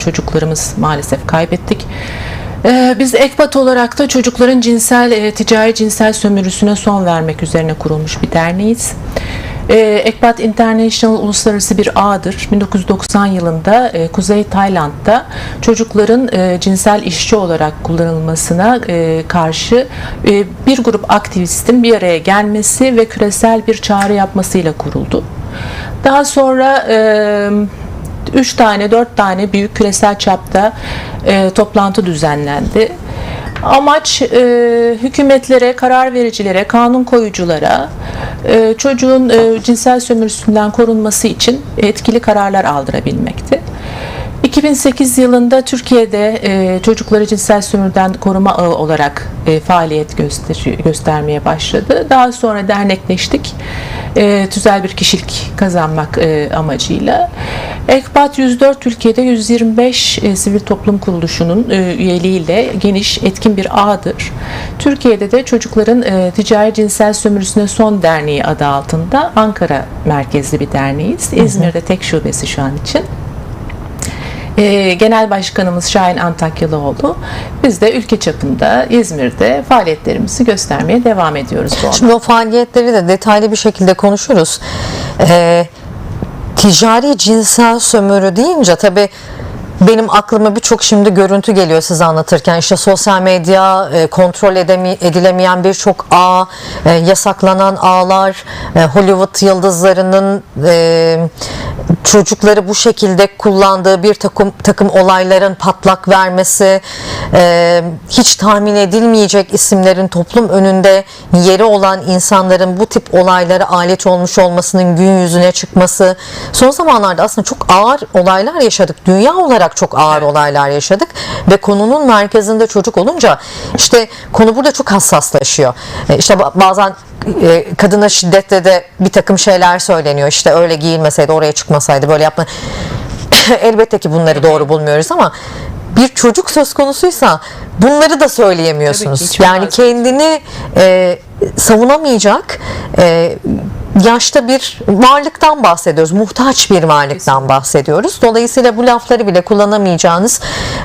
çocuklarımız maalesef kaybettik. Ee, Biz EKBAT olarak da çocukların cinsel, e, ticari cinsel sömürüsüne son vermek üzerine kurulmuş bir derneğiz. Ee, EKBAT International uluslararası bir ağdır. 1990 yılında e, Kuzey Tayland'da çocukların e, cinsel işçi olarak kullanılmasına karşı bir grup aktivistin bir araya gelmesi ve küresel bir çağrı yapmasıyla kuruldu. Daha sonra 3 tane 4 tane büyük küresel çapta e, toplantı düzenlendi. Amaç e, hükümetlere, karar vericilere, kanun koyuculara e, çocuğun e, cinsel sömürüsünden korunması için etkili kararlar aldırabilmekti. 2008 yılında Türkiye'de e, çocukları cinsel sömürüden koruma ağı olarak e, faaliyet göster göstermeye başladı. Daha sonra dernekleştik. E, tüzel bir kişilik kazanmak e, amacıyla. EKBAT 104 ülkede 125 e, sivil toplum kuruluşunun e, üyeliğiyle geniş, etkin bir ağdır. Türkiye'de de çocukların e, ticari cinsel sömürüsüne son derneği adı altında Ankara merkezli bir derneğiz. İzmir'de tek şubesi şu an için. Ee, Genel Başkanımız Şahin Antakyalıoğlu. Biz de ülke çapında İzmir'de faaliyetlerimizi göstermeye devam ediyoruz bu Şimdi o faaliyetleri de detaylı bir şekilde konuşuruz. Ee, ticari cinsel sömürü deyince tabii benim aklıma birçok şimdi görüntü geliyor size anlatırken. İşte sosyal medya e, kontrol edemi, edilemeyen birçok ağ e, yasaklanan ağlar e, Hollywood yıldızlarının çocukları bu şekilde kullandığı bir takım takım olayların patlak vermesi hiç tahmin edilmeyecek isimlerin toplum önünde yeri olan insanların bu tip olaylara alet olmuş olmasının gün yüzüne çıkması. Son zamanlarda aslında çok ağır olaylar yaşadık. Dünya olarak çok ağır olaylar yaşadık ve konunun merkezinde çocuk olunca işte konu burada çok hassaslaşıyor. E, işte ba- bazen e, kadına şiddetle de bir takım şeyler söyleniyor. İşte öyle giyinmeseydi oraya çıkmasaydı böyle yapma. Elbette ki bunları doğru bulmuyoruz ama bir çocuk söz konusuysa bunları da söyleyemiyorsunuz. Yani kendini e, savunamayacak e, yaşta bir varlıktan bahsediyoruz. Muhtaç bir varlıktan bahsediyoruz. Dolayısıyla bu lafları bile kullanamayacağınız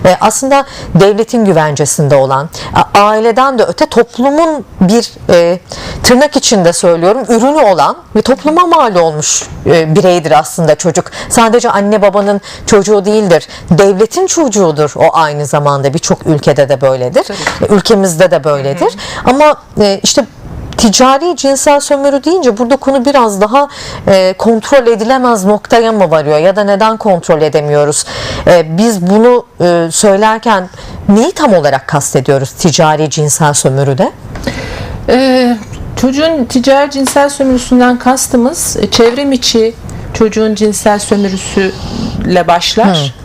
e, aslında devletin güvencesinde olan, aileden de öte toplumun bir e, tırnak içinde söylüyorum ürünü olan ve topluma mal olmuş e, bireydir aslında çocuk. Sadece anne babanın çocuğu değildir. Devletin çocuğudur o aynı zamanda birçok ülkede de böyledir. Tabii Ülkemizde de böyledir. Ama işte ticari cinsel sömürü deyince burada konu biraz daha e, kontrol edilemez noktaya mı varıyor ya da neden kontrol edemiyoruz? E, biz bunu e, söylerken neyi tam olarak kastediyoruz ticari cinsel sömürüde? Ee, çocuğun ticari cinsel sömürüsünden kastımız e, çevrim içi çocuğun cinsel sömürüsüyle başlar.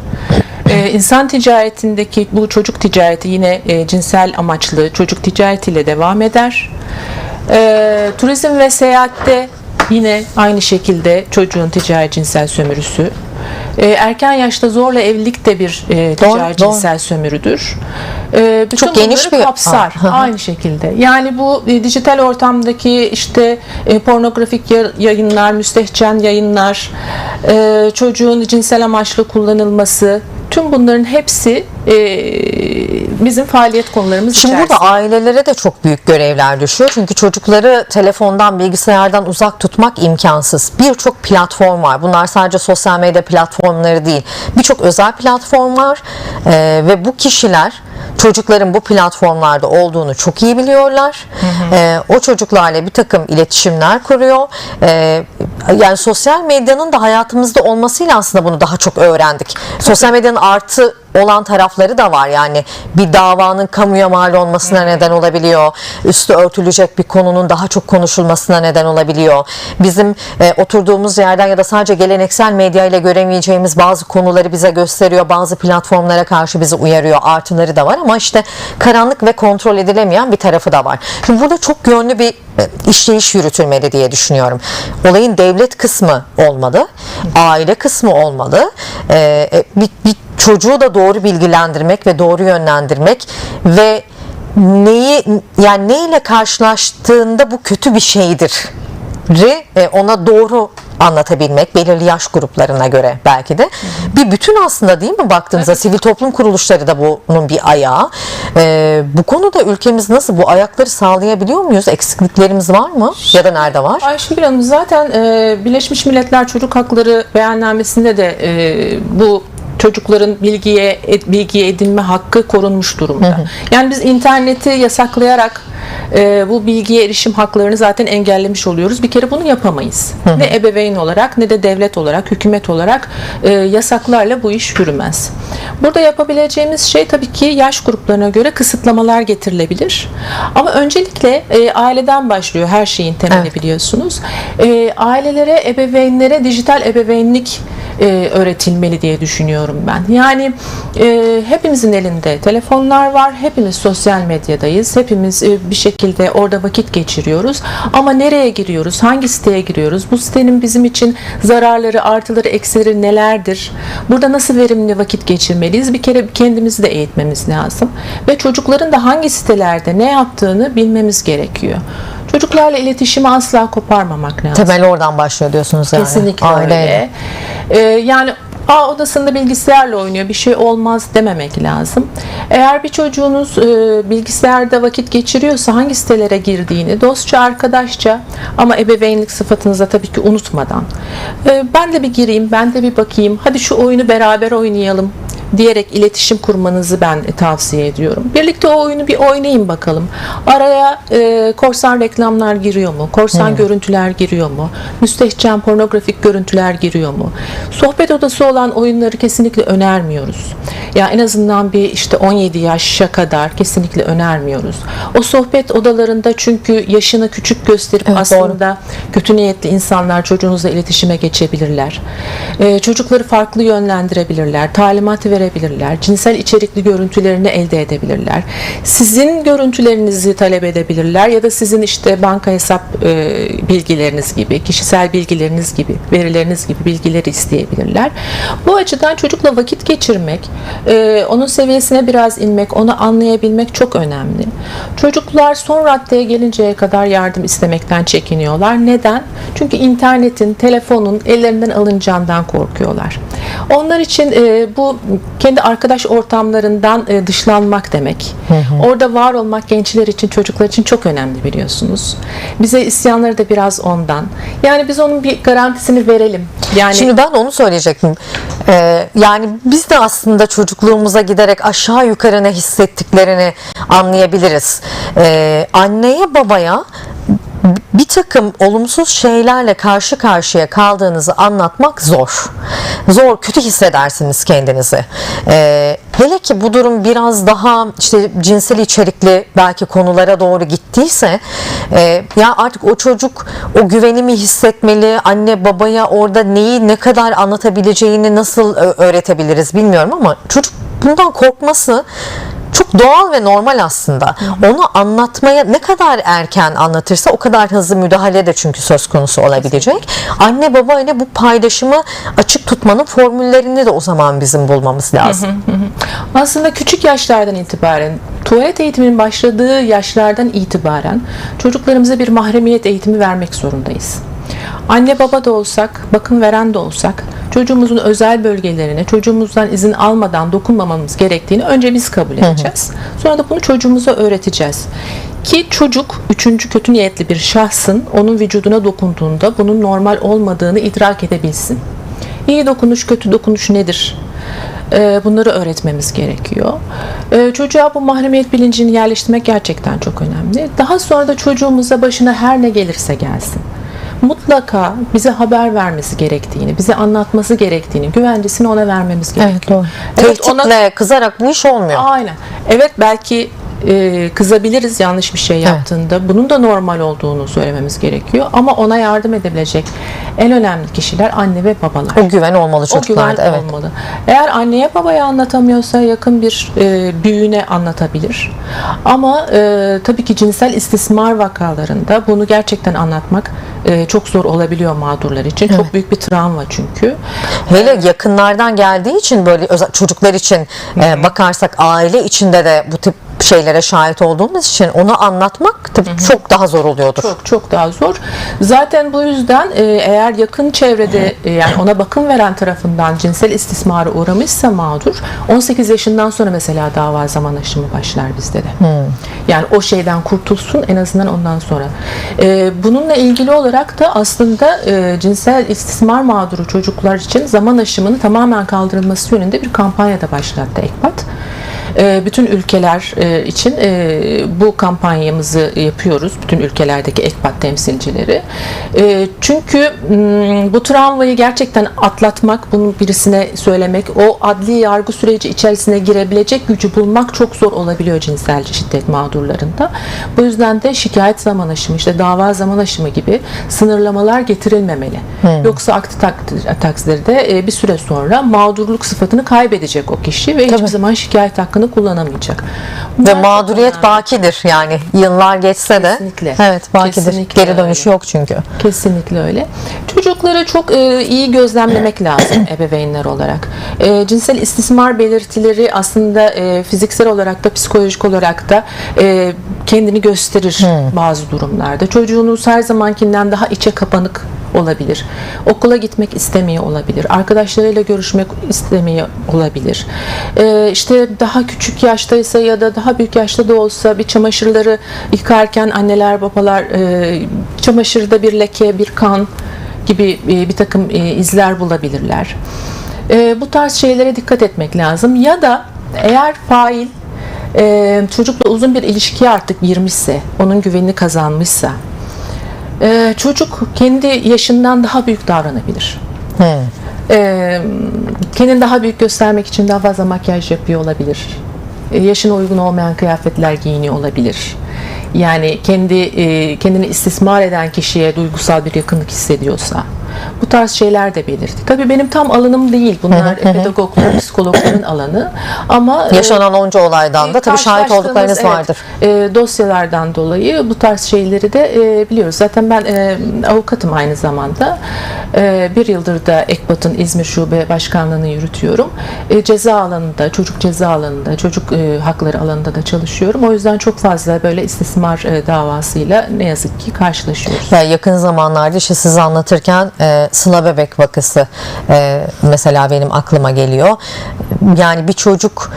Ee, insan ticaretindeki bu çocuk ticareti yine e, cinsel amaçlı çocuk ticaretiyle devam eder. Ee, turizm ve seyahatte yine aynı şekilde çocuğun ticari cinsel sömürüsü. Ee, erken yaşta zorla evlilik de bir e, ticari Doğru, doğru. cinsel sömürüdür. Ee, bütün Çok geniş bir- kapsar. Ha. Aynı şekilde. Yani bu e, dijital ortamdaki işte e, pornografik ya- yayınlar, müstehcen yayınlar, e, çocuğun cinsel amaçlı kullanılması, tüm bunların hepsi e, bizim faaliyet konularımız Şimdi içerisinde. burada ailelere de çok büyük görevler düşüyor. Çünkü çocukları telefondan, bilgisayardan uzak tutmak imkansız. Birçok platform var. Bunlar sadece sosyal medya platformları değil. Birçok özel platform var. Ee, ve bu kişiler çocukların bu platformlarda olduğunu çok iyi biliyorlar. Ee, o çocuklarla bir takım iletişimler kuruyor. Ee, yani sosyal medyanın da hayatımızda olmasıyla aslında bunu daha çok öğrendik. Sosyal medyanın artı olan tarafları da var. Yani bir davanın kamuya mal olmasına neden olabiliyor. Üstü örtülecek bir konunun daha çok konuşulmasına neden olabiliyor. Bizim e, oturduğumuz yerden ya da sadece geleneksel medya ile göremeyeceğimiz bazı konuları bize gösteriyor. Bazı platformlara karşı bizi uyarıyor. Artıları da var ama işte karanlık ve kontrol edilemeyen bir tarafı da var. Şimdi burada çok yönlü bir e, işleyiş yürütülmeli diye düşünüyorum. Olayın devlet kısmı olmalı aile kısmı olmalı. E, e, bir, bir çocuğu da doğru bilgilendirmek ve doğru yönlendirmek ve neyi yani neyle karşılaştığında bu kötü bir şeydir e, ona doğru anlatabilmek belirli yaş gruplarına göre belki de bir bütün aslında değil mi baktığınızda sivil toplum kuruluşları da bunun bir ayağı. Ee, bu konuda ülkemiz nasıl bu ayakları sağlayabiliyor muyuz? Eksikliklerimiz var mı? Ya da nerede var? Ayşegül Hanım zaten e, Birleşmiş Milletler Çocuk Hakları beyannamesinde de e, bu çocukların bilgiye bilgiye edinme hakkı korunmuş durumda. Yani biz interneti yasaklayarak e, bu bilgiye erişim haklarını zaten engellemiş oluyoruz. Bir kere bunu yapamayız. Ne ebeveyn olarak ne de devlet olarak, hükümet olarak e, yasaklarla bu iş yürümez. Burada yapabileceğimiz şey tabii ki yaş gruplarına göre kısıtlamalar getirilebilir. Ama öncelikle e, aileden başlıyor her şeyin temeli Evet. biliyorsunuz. E, ailelere, ebeveynlere dijital ebeveynlik e, öğretilmeli diye düşünüyorum ben. Yani e, hepimizin elinde telefonlar var, hepimiz sosyal medyadayız, hepimiz e, bir şekilde orada vakit geçiriyoruz. Ama nereye giriyoruz, hangi siteye giriyoruz, bu sitenin bizim için zararları, artıları, eksileri nelerdir? Burada nasıl verimli vakit geçirmeliyiz? Bir kere kendimizi de eğitmemiz lazım. Ve çocukların da hangi sitelerde ne yaptığını bilmemiz gerekiyor. Çocuklarla iletişimi asla koparmamak lazım. Temel oradan başlıyor diyorsunuz yani. Kesinlikle Aileyle. öyle. Ee, yani A odasında bilgisayarla oynuyor. Bir şey olmaz dememek lazım. Eğer bir çocuğunuz e, bilgisayarda vakit geçiriyorsa hangi sitelere girdiğini dostça arkadaşça ama ebeveynlik sıfatınıza tabii ki unutmadan. E, ben de bir gireyim ben de bir bakayım. Hadi şu oyunu beraber oynayalım diyerek iletişim kurmanızı ben tavsiye ediyorum. Birlikte o oyunu bir oynayın bakalım. Araya e, korsan reklamlar giriyor mu? Korsan görüntüler giriyor mu? Müstehcen pornografik görüntüler giriyor mu? Sohbet odası olan oyunları kesinlikle önermiyoruz. Ya en azından bir işte 17 yaşa kadar kesinlikle önermiyoruz. O sohbet odalarında çünkü yaşını küçük gösterip Evet, aslında kötü niyetli insanlar çocuğunuzla iletişime geçebilirler. Ee, çocukları farklı yönlendirebilirler, talimat verebilirler, cinsel içerikli görüntülerini elde edebilirler. Sizin görüntülerinizi talep edebilirler ya da sizin işte banka hesap e, bilgileriniz gibi, kişisel bilgileriniz gibi, verileriniz gibi bilgileri isteyebilirler. Bu açıdan çocukla vakit geçirmek, e, onun seviyesine biraz inmek, onu anlayabilmek çok önemli. Çocuklar son raddeye gelinceye kadar yardım istemekten çekiniyorlar. Neden? Çünkü internetin, telefonun ellerinden alınacağından korkuyorlar. Onlar için e, bu kendi arkadaş ortamlarından e, dışlanmak demek. Orada var olmak gençler için, çocuklar için çok önemli biliyorsunuz. Bize isyanları da biraz ondan. Yani biz onun bir garantisini verelim. Yani Şimdi ben onu söyleyecektim. Ee, yani biz de aslında çocukluğumuza giderek aşağı yukarı ne hissettiklerini anlayabiliriz. Ee, anneye babaya bir takım olumsuz şeylerle karşı karşıya kaldığınızı anlatmak zor. Zor, kötü hissedersiniz kendinizi. Ee, hele ki bu durum biraz daha işte cinsel içerikli belki konulara doğru gittiyse e, ya artık o çocuk o güvenimi hissetmeli. Anne babaya orada neyi ne kadar anlatabileceğini nasıl öğretebiliriz bilmiyorum ama çocuk bundan korkması çok doğal ve normal aslında. Onu anlatmaya ne kadar erken anlatırsa o kadar hızlı müdahale de çünkü söz konusu olabilecek. Anne baba ile bu paylaşımı açık tutmanın formüllerini de o zaman bizim bulmamız lazım. Aslında küçük yaşlardan itibaren, tuvalet eğitiminin başladığı yaşlardan itibaren çocuklarımıza bir mahremiyet eğitimi vermek zorundayız. Anne baba da olsak, bakım veren de olsak çocuğumuzun özel bölgelerine çocuğumuzdan izin almadan dokunmamamız gerektiğini önce biz kabul edeceğiz. Sonra da bunu çocuğumuza öğreteceğiz. Ki çocuk üçüncü kötü niyetli bir şahsın onun vücuduna dokunduğunda bunun normal olmadığını idrak edebilsin. İyi dokunuş, kötü dokunuş nedir? Ee, bunları öğretmemiz gerekiyor. Ee, Çocuğa bu mahremiyet bilincini yerleştirmek gerçekten çok önemli. Daha sonra da çocuğumuza başına her ne gelirse gelsin. Mutlaka bize haber vermesi gerektiğini, bize anlatması gerektiğini, güvencesini ona vermemiz gerekiyor. Evet, ona- Tehditle, kızarak bu iş olmuyor. Aynen. Evet belki e, kızabiliriz yanlış bir şey yaptığında. Bunun da normal olduğunu söylememiz gerekiyor. Ama ona yardım edebilecek en önemli kişiler anne ve babalar. O güven olmalı O güven çocuklarda. Evet. olmalı. Eğer anneye babaya anlatamıyorsa yakın bir e, büyüğüne anlatabilir. Ama e, tabii ki cinsel istismar vakalarında bunu gerçekten anlatmak e, çok zor olabiliyor mağdurlar için. Çok büyük bir travma çünkü. Hele yakınlardan geldiği için böyle çocuklar için e, bakarsak aile içinde de bu tip şeylere şahit olduğumuz için onu anlatmak tabii çok daha zor oluyordur. Çok çok daha zor. Zaten bu yüzden e, eğer yakın çevrede e, yani ona bakım veren tarafından cinsel istismara uğramışsa mağdur 18 yaşından sonra mesela dava zaman aşımı başlar bizde de. Yani o şeyden kurtulsun en azından ondan sonra. E, bununla ilgili olarak da aslında cinsel istismar mağduru çocuklar için zaman aşımını tamamen kaldırılması yönünde bir kampanya da başlattı EKBAT. E, bütün ülkeler e, için e, bu kampanyamızı yapıyoruz. Bütün ülkelerdeki EKBAT temsilcileri. E, Çünkü m, bu travmayı gerçekten atlatmak, bunu birisine söylemek, o adli yargı süreci içerisine girebilecek gücü bulmak çok zor olabiliyor cinsel şiddet mağdurlarında. Bu yüzden de şikayet zaman aşımı, işte dava zaman aşımı gibi sınırlamalar getirilmemeli. Yoksa aksi tak- takdirde bir süre sonra mağdurluk sıfatını kaybedecek o kişi ve hiçbir zaman şikayet hakkını kullanamayacak. Ve Bunlar çok mağduriyet önemli. bakidir yani yıllar geçse de. Kesinlikle. Evet bakidir. Kesinlikle Geri dönüşü öyle. yok çünkü. Kesinlikle öyle. Çocukları çok e, iyi gözlemlemek lazım ebeveynler olarak. E, cinsel istismar belirtileri aslında e, fiziksel olarak da psikolojik olarak da e, kendini gösterir bazı durumlarda. Çocuğunuz her zamankinden daha içe kapanık olabilir. Okula gitmek istemiyor olabilir. Arkadaşlarıyla görüşmek istemiyor olabilir. Ee, işte daha küçük yaştaysa ya da daha büyük yaşta da olsa bir çamaşırları yıkarken anneler babalar e, çamaşırda bir leke, bir kan gibi e, bir takım e, izler bulabilirler. E, bu tarz şeylere dikkat etmek lazım. Ya da eğer fail e, çocukla uzun bir ilişkiye artık girmişse, onun güvenini kazanmışsa, ee, çocuk kendi yaşından daha büyük davranabilir. Ee, kendini daha büyük göstermek için daha fazla makyaj yapıyor olabilir. Ee, yaşına uygun olmayan kıyafetler giyiniyor olabilir. Yani kendi e, kendini istismar eden kişiye duygusal bir yakınlık hissediyorsa. Bu tarz şeyler de belirtti. Tabii benim tam alanım değil. Bunlar pedagogların, psikologların alanı. Ama e, Yaşanan onca olaydan da tabii şahit olduklarınız evet, vardır. e, dosyalardan dolayı bu tarz şeyleri de e, biliyoruz. Zaten ben avukatım aynı zamanda. Bir yıldır da EKBAT'ın İzmir Şube Başkanlığı'nı yürütüyorum. Ceza alanında, çocuk ceza alanında, çocuk hakları alanında da çalışıyorum. O yüzden çok fazla böyle istismar davasıyla ne yazık ki karşılaşıyoruz. Ya yakın zamanlarda işte siz anlatırken e, Sıla Bebek vakası e, mesela benim aklıma geliyor. Yani bir çocuk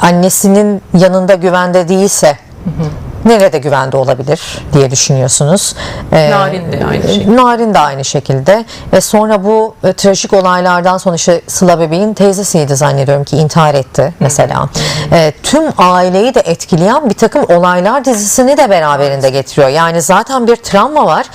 annesinin yanında güvende değilse nerede güvende olabilir diye düşünüyorsunuz. E, Narin de aynı şekilde. Narin de aynı şekilde. Ve sonra bu e, trajik olaylardan sonra işte Sıla Bebeğin teyzesiydi zannediyorum ki intihar etti mesela. E, tüm aileyi de etkileyen bir takım olaylar dizisini de beraberinde getiriyor. Yani zaten bir travma var.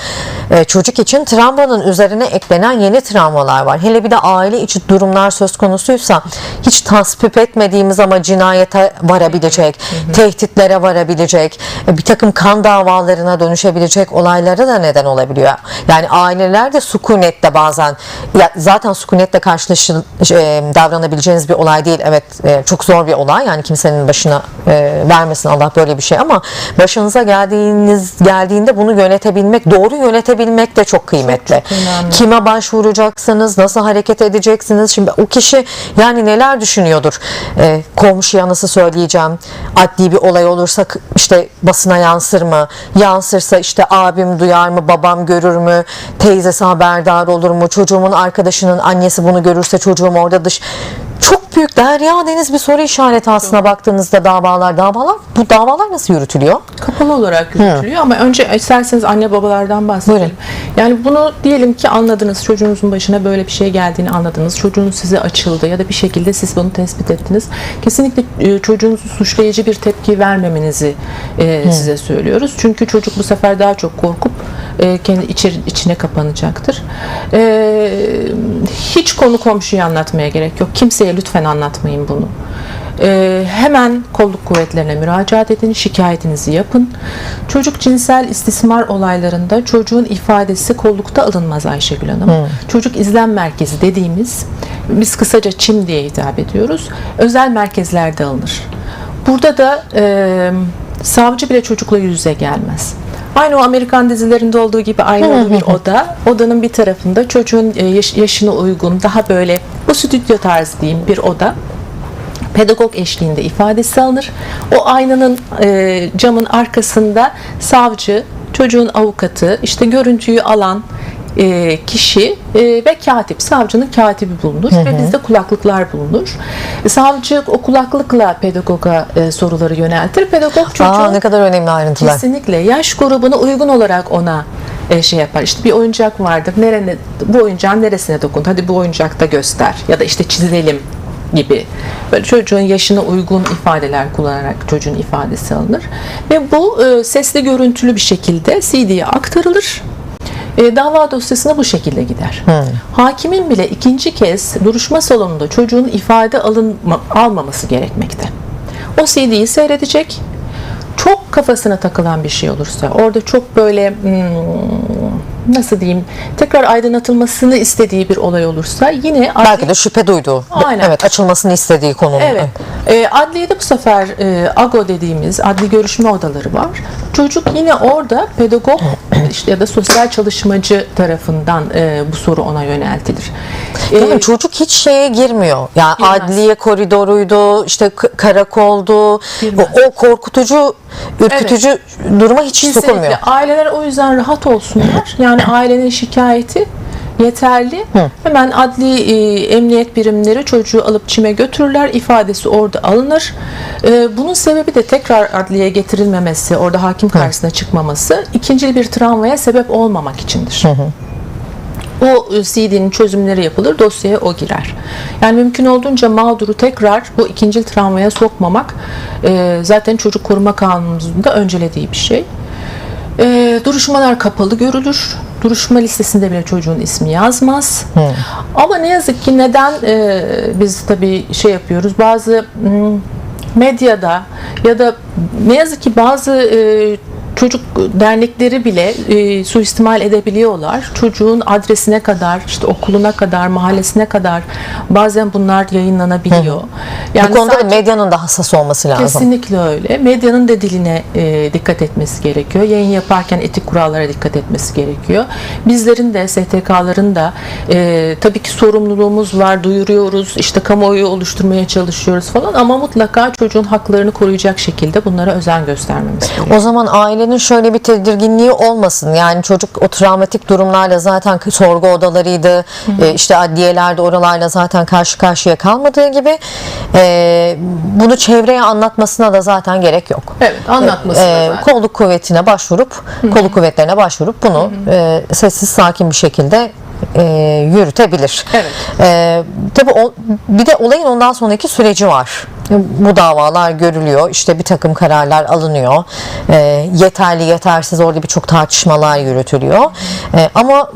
E, çocuk için travmanın üzerine eklenen yeni travmalar var. Hele bir de aile içi durumlar söz konusuysa hiç tasvip etmediğimiz ama cinayete varabilecek, tehditlere varabilecek, e, bir takım kan davalarına dönüşebilecek olaylara da neden olabiliyor. Yani aileler de sükunette bazen ya zaten sükunetle karşılaşın e, davranabileceğiniz bir olay değil. Evet e, çok zor bir olay. Yani kimsenin başına e, vermesin Allah böyle bir şey ama başınıza geldiğiniz geldiğinde bunu yönetebilmek, doğru yönetebilmek de çok kıymetli. çok önemli. Kime başvuracaksınız, nasıl hareket edeceksiniz? Şimdi o kişi yani neler düşünüyordur? Komşuya nasıl söyleyeceğim? Adli bir olay olursa işte basına yansır mı? Yansırsa işte abim duyar mı? Babam görür mü? Teyzesi haberdar olur mu? Çocuğumun arkadaşının annesi bunu görürse çocuğum orada dış çok büyük derya deniz bir soru işareti aslına baktığınızda davalar davalar bu davalar nasıl yürütülüyor? kapalı olarak yürütülüyor ama önce isterseniz anne babalardan bahsedelim. Buyurun. Yani bunu diyelim ki anladınız çocuğunuzun başına böyle bir şey geldiğini anladınız. Çocuğunuz size açıldı ya da bir şekilde siz bunu tespit ettiniz. Kesinlikle e, çocuğunuzu suçlayıcı bir tepki vermemenizi e, size söylüyoruz. Çünkü çocuk bu sefer daha çok korkup e, kendi içeri, içine kapanacaktır. E, hiç konu komşuya anlatmaya gerek yok. Kimseye lütfen anlatmayın bunu. Ee, hemen kolluk kuvvetlerine müracaat edin, şikayetinizi yapın. Çocuk cinsel istismar olaylarında çocuğun ifadesi kollukta alınmaz Ayşegül Hanım. Çocuk izlem merkezi dediğimiz, biz kısaca ÇİM diye hitap ediyoruz, özel merkezlerde alınır. Burada da e, savcı bile çocukla yüz yüze gelmez. Aynı o Amerikan dizilerinde olduğu gibi ayrı bir oda. Odanın bir tarafında çocuğun e, yaş- yaşına uygun, daha böyle stüdyo tarzı diyeyim bir oda. pedagog eşliğinde ifadesi alınır. O aynanın e, camın arkasında savcı, çocuğun avukatı, işte görüntüyü alan e, kişi e, ve katip, savcının katibi bulunur ve bizde kulaklıklar bulunur. Savcı o kulaklıkla pedagoga e, soruları yöneltir. Pedagog çocuğun Aa, ne kadar önemli ayrıntılar. Kesinlikle yaş grubuna uygun olarak ona şey yapar. İşte bir oyuncak vardır. Nerene, bu oyuncağın neresine dokun? Hadi bu oyuncakta göster. Ya da işte çizelim gibi. Böyle çocuğun yaşına uygun ifadeler kullanarak çocuğun ifadesi alınır. Ve bu e, sesli görüntülü bir şekilde CD'ye aktarılır. E, dava dosyasına bu şekilde gider. Hakimin bile ikinci kez duruşma salonunda çocuğun ifade alınma, almaması gerekmekte. O CD'yi seyredecek. Çok kafasına takılan bir şey olursa, orada çok böyle hmm, nasıl diyeyim, tekrar aydınlatılmasını istediği bir olay olursa yine Belki de şüphe duyduğu, Aynen. evet açılmasını istediği konunun. Evet. E, adliyede bu sefer e, AGO dediğimiz adli görüşme odaları var. Çocuk yine orada pedagog işte ya da sosyal çalışmacı tarafından e, bu soru ona yöneltilir. E, Değil mi? Çocuk hiç şeye girmiyor. Yani Girmez. adliye koridoruydu, işte karakoldu. O, Girmez. o korkutucu, ürkütücü duruma hiç Kesinlikle. sokulmuyor. Aileler o yüzden rahat olsunlar. Yani ailenin şikayeti yeterli. Hemen adli e, emniyet birimleri çocuğu alıp çime götürürler. ifadesi orada alınır. E, bunun sebebi de tekrar adliyeye getirilmemesi, orada hakim karşısına çıkmaması, ikinci bir travmaya sebep olmamak içindir. O e, CD'nin çözümleri yapılır, dosyaya o girer. Yani mümkün olduğunca mağduru tekrar bu ikinci travmaya sokmamak e, zaten çocuk koruma kanunumuzun da öncelediği bir şey. E, duruşmalar kapalı görülür. Duruşma listesinde bile çocuğun ismi yazmaz. Ama ne yazık ki neden e, biz tabii şey yapıyoruz? Bazı hmm, medyada ya da ne yazık ki bazı e, çocuk dernekleri bile e, suistimal edebiliyorlar. Çocuğun adresine kadar, işte okuluna kadar, mahallesine kadar bazen bunlar yayınlanabiliyor. Yani Bu konuda da sadece- medyanın da hassas olması lazım. Kesinlikle öyle. Medyanın da diline e, dikkat etmesi gerekiyor. Yayın yaparken etik kurallara dikkat etmesi gerekiyor. Bizlerin de STK'ların da e, tabii ki sorumluluğumuz var. Duyuruyoruz. işte kamuoyu oluşturmaya çalışıyoruz falan ama mutlaka çocuğun haklarını koruyacak şekilde bunlara özen göstermemiz gerekiyor. O zaman ailenin şöyle bir tedirginliği olmasın. Yani çocuk o travmatik durumlarla zaten sorgu odalarıydı. e, işte adliyelerde oralarla zaten karşı karşıya kalmadığı gibi e, bunu çevreye anlatmasına da zaten gerek yok. Evet, anlatması da E, zaten. kolluk kuvvetine başvurup, kolluk kuvvetlerine başvurup bunu e, sessiz sakin bir şekilde e, yürütebilir. Evet. E, tabii o, bir de olayın ondan sonraki süreci var. Bu davalar görülüyor, işte bir takım kararlar alınıyor, E, yeterli yetersiz orada birçok tartışmalar yürütülüyor. E, ama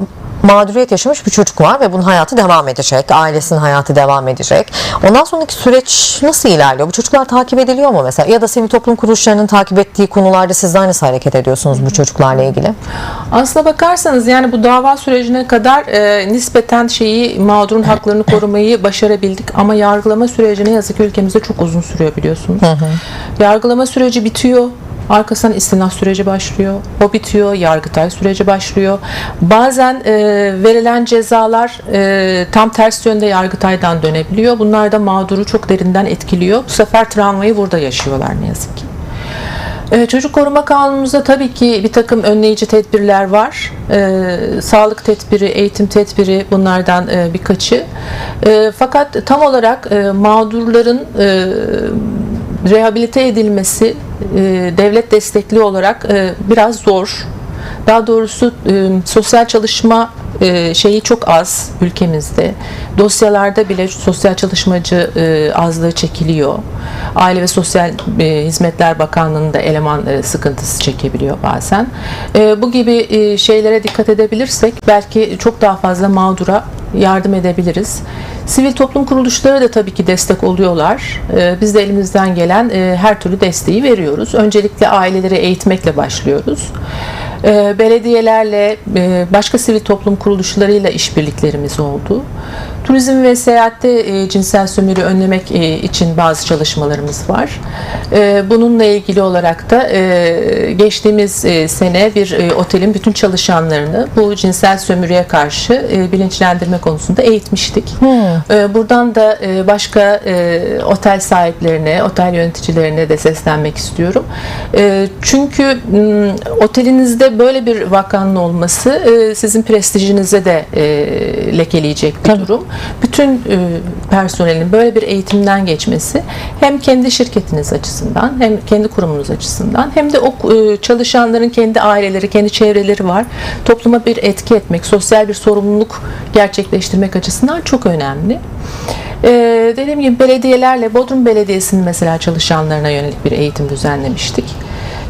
mağduriyet yaşamış bir çocuk var ve bunun hayatı devam edecek, ailesinin hayatı devam edecek. Ondan sonraki süreç nasıl ilerliyor? Bu çocuklar takip ediliyor mu mesela? Ya da sivil toplum kuruluşlarının takip ettiği konularda siz de nasıl hareket ediyorsunuz bu çocuklarla ilgili? Aslına bakarsanız yani bu dava sürecine kadar e, nispeten şeyi mağdurun haklarını korumayı başarabildik ama yargılama süreci ne yazık ki ülkemizde çok uzun sürüyor biliyorsunuz. Yargılama süreci bitiyor. Arkasından istinaf süreci başlıyor. O bitiyor. Yargıtay süreci başlıyor. Bazen e, verilen cezalar e, tam ters yönde Yargıtay'dan dönebiliyor. Bunlar da mağduru çok derinden etkiliyor. Bu sefer travmayı burada yaşıyorlar ne yazık ki. Ee, Çocuk koruma kanunumuzda tabii ki bir takım önleyici tedbirler var. Ee, sağlık tedbiri, eğitim tedbiri bunlardan e, birkaçı. E, fakat tam olarak e, mağdurların e, rehabilite edilmesi devlet destekli olarak biraz zor. Daha doğrusu sosyal çalışma e, şeyi çok az ülkemizde. Dosyalarda bile sosyal çalışmacı e, azlığı çekiliyor. Aile ve Sosyal e, Hizmetler Bakanlığı'nın da eleman e, sıkıntısı çekebiliyor bazen. Bu gibi şeylere dikkat edebilirsek belki çok daha fazla mağdura yardım edebiliriz. Sivil toplum kuruluşları da tabii ki destek oluyorlar. Biz de elimizden gelen her türlü desteği veriyoruz. Öncelikle aileleri eğitmekle başlıyoruz. E, Belediyelerle, e, başka sivil toplum kuruluşlarıyla işbirliklerimiz oldu. Turizm ve seyahatte e, cinsel sömürü önlemek e, için bazı çalışmalarımız var. E, bununla ilgili olarak da e, geçtiğimiz e, sene bir e, otelin bütün çalışanlarını bu cinsel sömürüye karşı e, bilinçlendirme konusunda eğitmiştik. E, buradan da e, başka e, otel sahiplerine, otel yöneticilerine de seslenmek istiyorum. E, çünkü m, otelinizde böyle bir vakanın olması e, sizin prestijinize de e, lekeleyecek bir Tabii. durum. Bütün e, personelin böyle bir eğitimden geçmesi hem kendi şirketiniz açısından hem kendi kurumunuz açısından hem de o e, çalışanların kendi aileleri, kendi çevreleri var. Topluma bir etki etmek, sosyal bir sorumluluk gerçekleştirmek açısından çok önemli. E, dediğim gibi belediyelerle Bodrum Belediyesi'nin mesela çalışanlarına yönelik bir eğitim düzenlemiştik.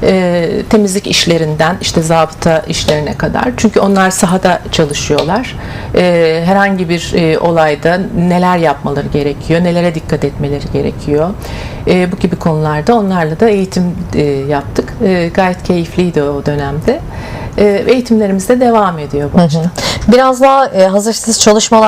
E, temizlik işlerinden işte zabıta işlerine kadar. Çünkü onlar sahada çalışıyorlar. E, herhangi bir e, olayda neler yapmaları gerekiyor, nelere dikkat etmeleri gerekiyor. E, bu gibi konularda onlarla da eğitim e, yaptık. E, gayet keyifliydi o dönemde. E, eğitimlerimiz de devam ediyor bu açıdan. Biraz daha e, hazır siz çalışmalar